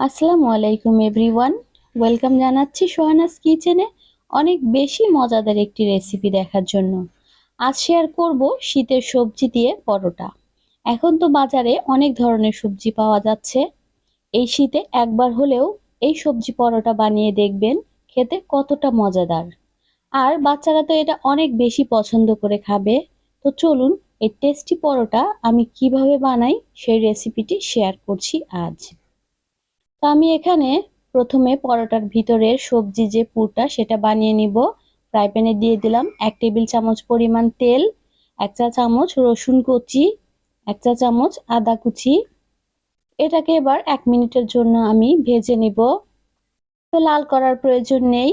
আসসালামু আলাইকুম everyone welcome জানাচ্ছি সোহানাস কিচেনে অনেক বেশি মজাদার একটি রেসিপি দেখার জন্য। আজ শেয়ার করব শীতের সবজি দিয়ে পরোটা। এখন তো বাজারে অনেক ধরনের সবজি পাওয়া যাচ্ছে। এই শীতে একবার হলেও এই সবজি পরোটা বানিয়ে দেখবেন খেতে কতটা মজাদার। আর বাচ্চারা তো এটা অনেক বেশি পছন্দ করে খাবে। তো চলুন এই টেস্টি পরোটা আমি কীভাবে বানাই সেই রেসিপিটি শেয়ার করছি আজ। তো আমি এখানে প্রথমে পরোটার ভিতরের সবজি যে পুরটা সেটা বানিয়ে নিব। ফ্রাই প্যানে দিয়ে দিলাম এক টেবিল চামচ পরিমাণ তেল, এক চা চামচ রসুন কুচি, এক চা চামচ আদা কুচি। এটাকে এবার এক মিনিটের জন্য আমি ভেজে নিব। তো লাল করার প্রয়োজন নেই।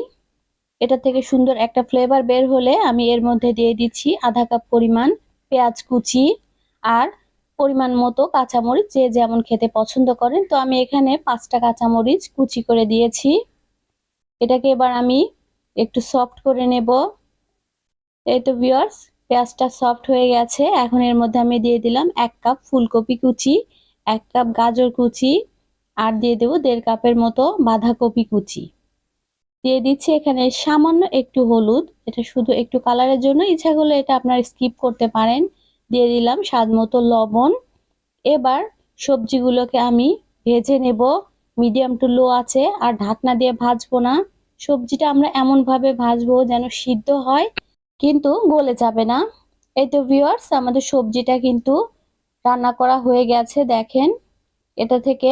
এটা থেকে সুন্দর একটা ফ্লেভার বের হলে আমি এর মধ্যে দিয়ে দিচ্ছি আধা কাপ পরিমাণ পেঁয়াজ কুচি আর পরিমাণ মতো কাঁচামরিচ যে যেমন খেতে পছন্দ করেন। তো আমি এখানে পাঁচটা কাঁচামরিচ কুচি করে দিয়েছি। এটাকে এবার আমি একটু সফট করে নেব। এই তো ভিওর্স পেঁয়াজটা সফট হয়ে গেছে। এখন এর মধ্যে আমি দিয়ে দিলাম এক কাপ ফুলকপি কুচি, এক কাপ গাজর কুচি, আর দিয়ে দেবো দেড় কাপের মতো বাঁধাকপি কুচি। দিয়ে দিচ্ছি এখানে সামান্য একটু হলুদ। এটা শুধু একটু কালারের জন্য, ইচ্ছা করলে এটা আপনারা স্কিপ করতে পারেন। দিয়ে দিলাম স্বাদ মতো লবণ। এবার সবজিগুলোকে আমি ভেজে নেব। মিডিয়াম টু লো আছে, আর ঢাকনা দিয়ে ভাজবো না। সবজিটা আমরা এমনভাবে ভাজবো যেন সিদ্ধ হয়, কিন্তু গলে যাবে না। এই তো ভিওয়ার্স আমাদের সবজিটা কিন্তু রান্না করা হয়ে গেছে, দেখেন। এটা থেকে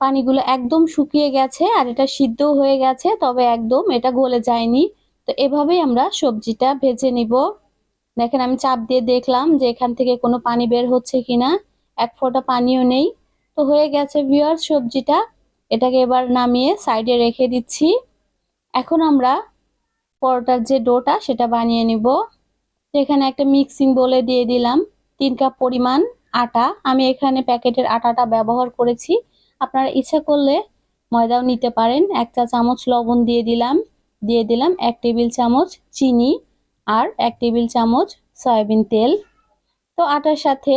পানিগুলো একদম শুকিয়ে গেছে, আর এটা সিদ্ধও হয়ে গেছে, তবে একদম এটা গলে যায়নি। তো এভাবেই আমরা সবজিটা ভেজে নিব। দেখেন আমি চাপ দিয়ে দেখলাম যে এখান থেকে কোনো পানি বের হচ্ছে কিনা, এক ফোঁটা পানিও নেই। তো হয়ে গেছে ভিওর সবজিটা এটাকে এবার নামিয়ে সাইডে রেখে দিচ্ছি। এখন আমরা পরোটার যে ডোটা সেটা বানিয়ে নিব। এখানে একটা মিক্সিং বলে দিয়ে দিলাম, তিন কাপ পরিমাণ আটা। আমি এখানে প্যাকেটের আটাটা ব্যবহার করেছি। আপনারা ইচ্ছা করলে ময়দাও নিতে পারেন। এক চা চামচ লবণ দিয়ে দিলাম দিয়ে দিলাম এক টেবিল চামচ চিনি। আর এক টেবিল চামচ সয়াবিন তেল। তো আটার সাথে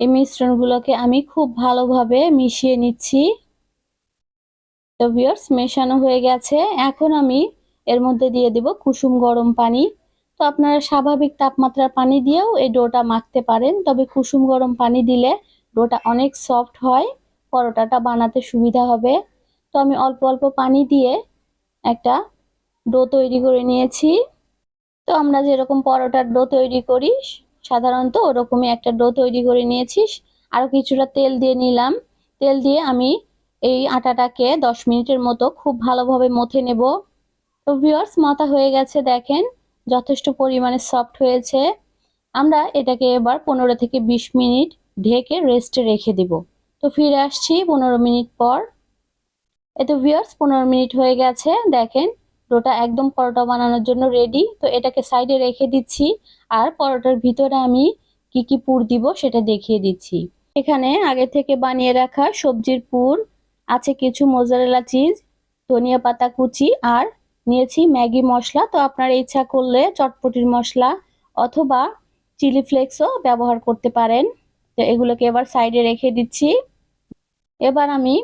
এই মিশ্রণগুলোকে আমি খুব ভালোভাবে মিশিয়ে নিচ্ছি। তো ভিওর্স মেশানো হয়ে গেছে। এখন আমি এর মধ্যে দিয়ে দেব কুসুম গরম পানি। তো আপনারা স্বাভাবিক তাপমাত্রার পানি দিয়েও এই ডোটা মাখতে পারেন। তবে কুসুম গরম পানি দিলে ডোটা অনেক সফট হয়, পরোটাটা বানাতে সুবিধা হবে। তো আমি অল্প অল্প পানি দিয়ে একটা ডো তৈরি করে নিয়েছি। তো আমরা যেরকম পরোটার ডো তৈরি করি, সাধারণত ওরকমই একটা ডো তৈরি করে নিয়েছিস। আরও কিছুটা তেল দিয়ে নিলাম। তেল দিয়ে আমি এই আটাটাকে দশ মিনিটের মতো খুব ভালোভাবে মথে নেব। তো ভিওয়ার্স মতা হয়ে গেছে, দেখেন, যথেষ্ট পরিমাণে সফট হয়েছে। আমরা এটাকে এবার পনেরো থেকে বিশ মিনিট ঢেকে রেস্টে রেখে দেব। তো ফিরে আসছি পনেরো মিনিট পর। এতো ভিওয়ার্স পনেরো মিনিট হয়ে গেছে, দেখেন ডোটা একদম পরোটা বানানোর জন্য রেডি তো এটাকে সাইডে রেখে দিচ্ছি। আর পরোটার ভিতরে আমি কি কি পুর দিব সেটা দেখিয়ে দিচ্ছি। এখানে আগে থেকে বানিয়ে রাখা সবজির পুর, আছে কিছু মোজারেলা চিজ ধনিয়া পাতা কুচি, আর নিয়েছি ম্যাগি মশলা। তো আপনার ইচ্ছা করলে চটপটির মশলা অথবা চিলি ফ্লেক্সও ব্যবহার করতে পারেন। তো এগুলোকে এবার সাইডে রেখে দিচ্ছি। এবার আমি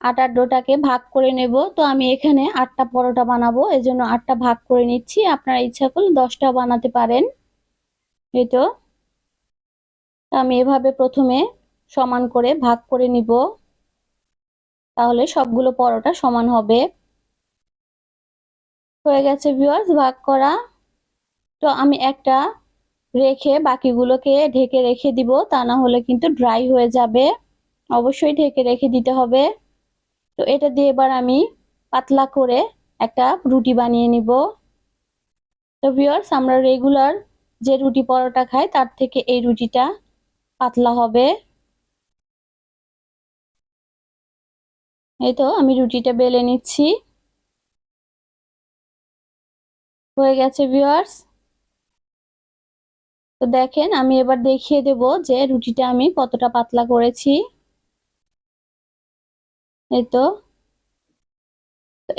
আটার ডোটাকে ভাগ করে নেব। তো আমি এখানে আটটা পরোটা বানাবো এই জন্য আটটা ভাগ করে নিচ্ছি। আপনারা ইচ্ছা করলে দশটা বানাতে পারেন। এই তো। আমি এভাবে প্রথমে সমান করে ভাগ করে নিব। তাহলে সবগুলো পরোটা সমান হবে। হয়ে গেছে ভিউয়ার্স ভাগ করা। তো আমি একটা রেখে বাকিগুলোকে ঢেকে রেখে দিব, তা না হলে কিন্তু ড্রাই হয়ে যাবে। অবশ্যই ঢেকে রেখে দিতে হবে। তো এটা দিয়ে এবার আমি পাতলা করে একটা রুটি বানিয়ে নিব। তো ভিওর্স আমরা রেগুলার যে রুটি পরোটা খাই, তার থেকে এই রুটিটা পাতলা হবে। এই তো আমি রুটিটা বেলে নিচ্ছি। হয়ে গেছে ভিওয়ার্স তো দেখেন, আমি এবার দেখিয়ে দেব যে রুটিটা আমি কতটা পাতলা করেছি। এই তো।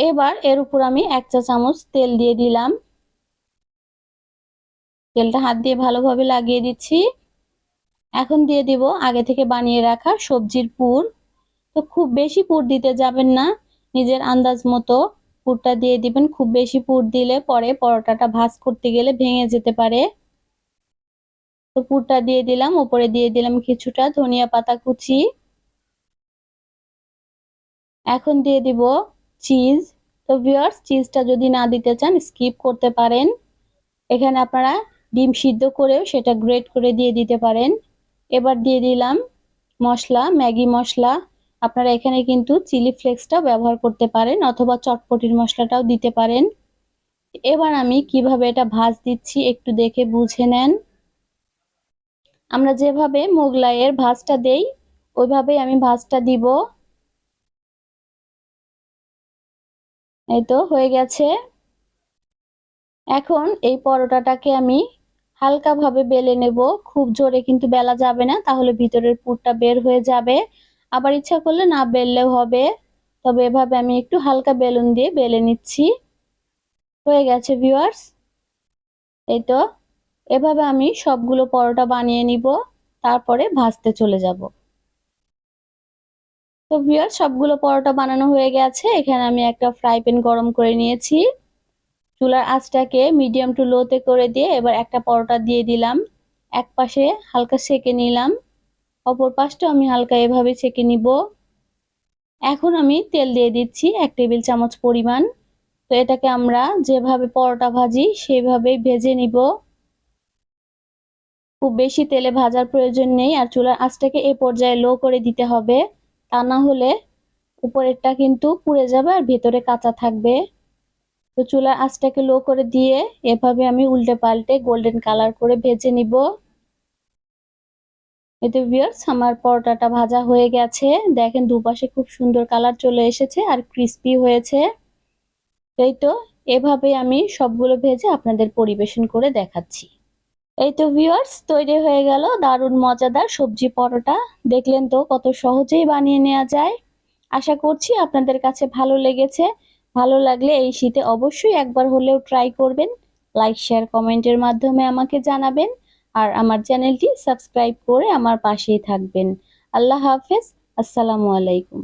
এবার এর উপর আমি এক চা চামচ তেল দিয়ে দিলাম। তেলটা হাত দিয়ে ভালোভাবে লাগিয়ে দিচ্ছি। এখন দিয়ে দিব আগে থেকে বানিয়ে রাখা সবজির পুর। তো খুব বেশি পুর দিতে যাবেন না, নিজের আন্দাজ মতো পুরটা দিয়ে দিবেন। খুব বেশি পুর দিলে পরে পরোটাটা ভাজ করতে গেলে ভেঙে যেতে পারে। তো পুরটা দিয়ে দিলাম উপরে দিয়ে দিলাম কিছুটা ধনিয়া পাতা কুচি। এখন দিয়ে দিব চিজ তো ভিউয়ার্স চিজটা যদি না দিতে চান স্কিপ করতে পারেন। এখানে আপনারা ডিম সিদ্ধ করেও সেটা গ্রেট করে দিয়ে দিতে পারেন। এবার দিয়ে দিলাম মশলা, ম্যাগি মশলা। আপনারা এখানে কিন্তু চিলি ফ্লেক্সটাও ব্যবহার করতে পারেন অথবা চটপটির মশলাটাও দিতে পারেন। এবার আমি কীভাবে এটা ভাজ দিচ্ছি একটু দেখে বুঝে নেন। আমরা যেভাবে মোগলাইয়ের ভাজটা দেই, ওইভাবেই আমি ভাজটা দিব। এই তো, হয়ে গেছে। এখন এই পরোটাটাকে আমি হালকাভাবে বেলে নেব। খুব জোরে কিন্তু বেলা যাবে না, তাহলে ভিতরের পুরটা বের হয়ে যাবে। আবার ইচ্ছা করলে না বেললেও হবে, তবে এভাবে আমি একটু হালকা বেলুন দিয়ে বেলে নিচ্ছি। হয়ে গেছে ভিউয়ার্স এই তো, এভাবে আমি সবগুলো পরোটা বানিয়ে নিব, তারপরে ভাজতে চলে যাব। তো ভিউয়ার্স সবগুলো পরোটা বানানো হয়ে গেছে। এখানে আমি একটা ফ্রাই প্যান গরম করে নিয়েছি। চুলার আঁচটাকে মিডিয়াম টু লোতে করে দিয়ে এবার একটা পরোটা দিয়ে দিলাম। এক পাশে হালকা সেকে নিলাম। অপর পাশটা আমি হালকা এভাবে সেকে নিব। এখন আমি তেল দিয়ে দিচ্ছি এক টেবিল চামচ পরিমাণ। তো এটাকে আমরা যেভাবে পরোটা ভাজি সেভাবেই ভেজে নিব। খুব বেশি তেলে ভাজার প্রয়োজন নেই আর চুলার আঁচটাকে এ পর্যায়ে লো করে দিতে হবে। তা না হলে উপরেরটা কিন্তু পুড়ে যাবে আর ভেতরে কাঁচা থাকবে। তো চুলার আঁচটাকে লো করে দিয়ে এভাবে আমি উল্টে পাল্টে গোল্ডেন কালার করে ভেজে নিব। এতে ভিয়ার্স আমার পরোটাটা ভাজা হয়ে গেছে। দেখেন দুপাশে খুব সুন্দর কালার চলে এসেছে আর ক্রিস্পি হয়েছে। এই তো এভাবে আমি সবগুলো ভেজে আপনাদের পরিবেশন করে দেখাচ্ছি। এই তো ভিউয়ার্স তৈরি হয়ে গেল দারুণ মজাদার সবজি পরোটা। দেখলেন তো কত সহজেই বানিয়ে নেওয়া যায়। আশা করছি আপনাদের কাছে ভালো লেগেছে। ভালো লাগলে এই শীতে অবশ্যই একবার হলেও ট্রাই করবেন। লাইক শেয়ার কমেন্টের মাধ্যমে আমাকে জানাবেন। আর আমার চ্যানেলটি সাবস্ক্রাইব করে আমার পাশেই থাকবেন। আল্লাহ হাফেজ, আসসালামু আলাইকুম।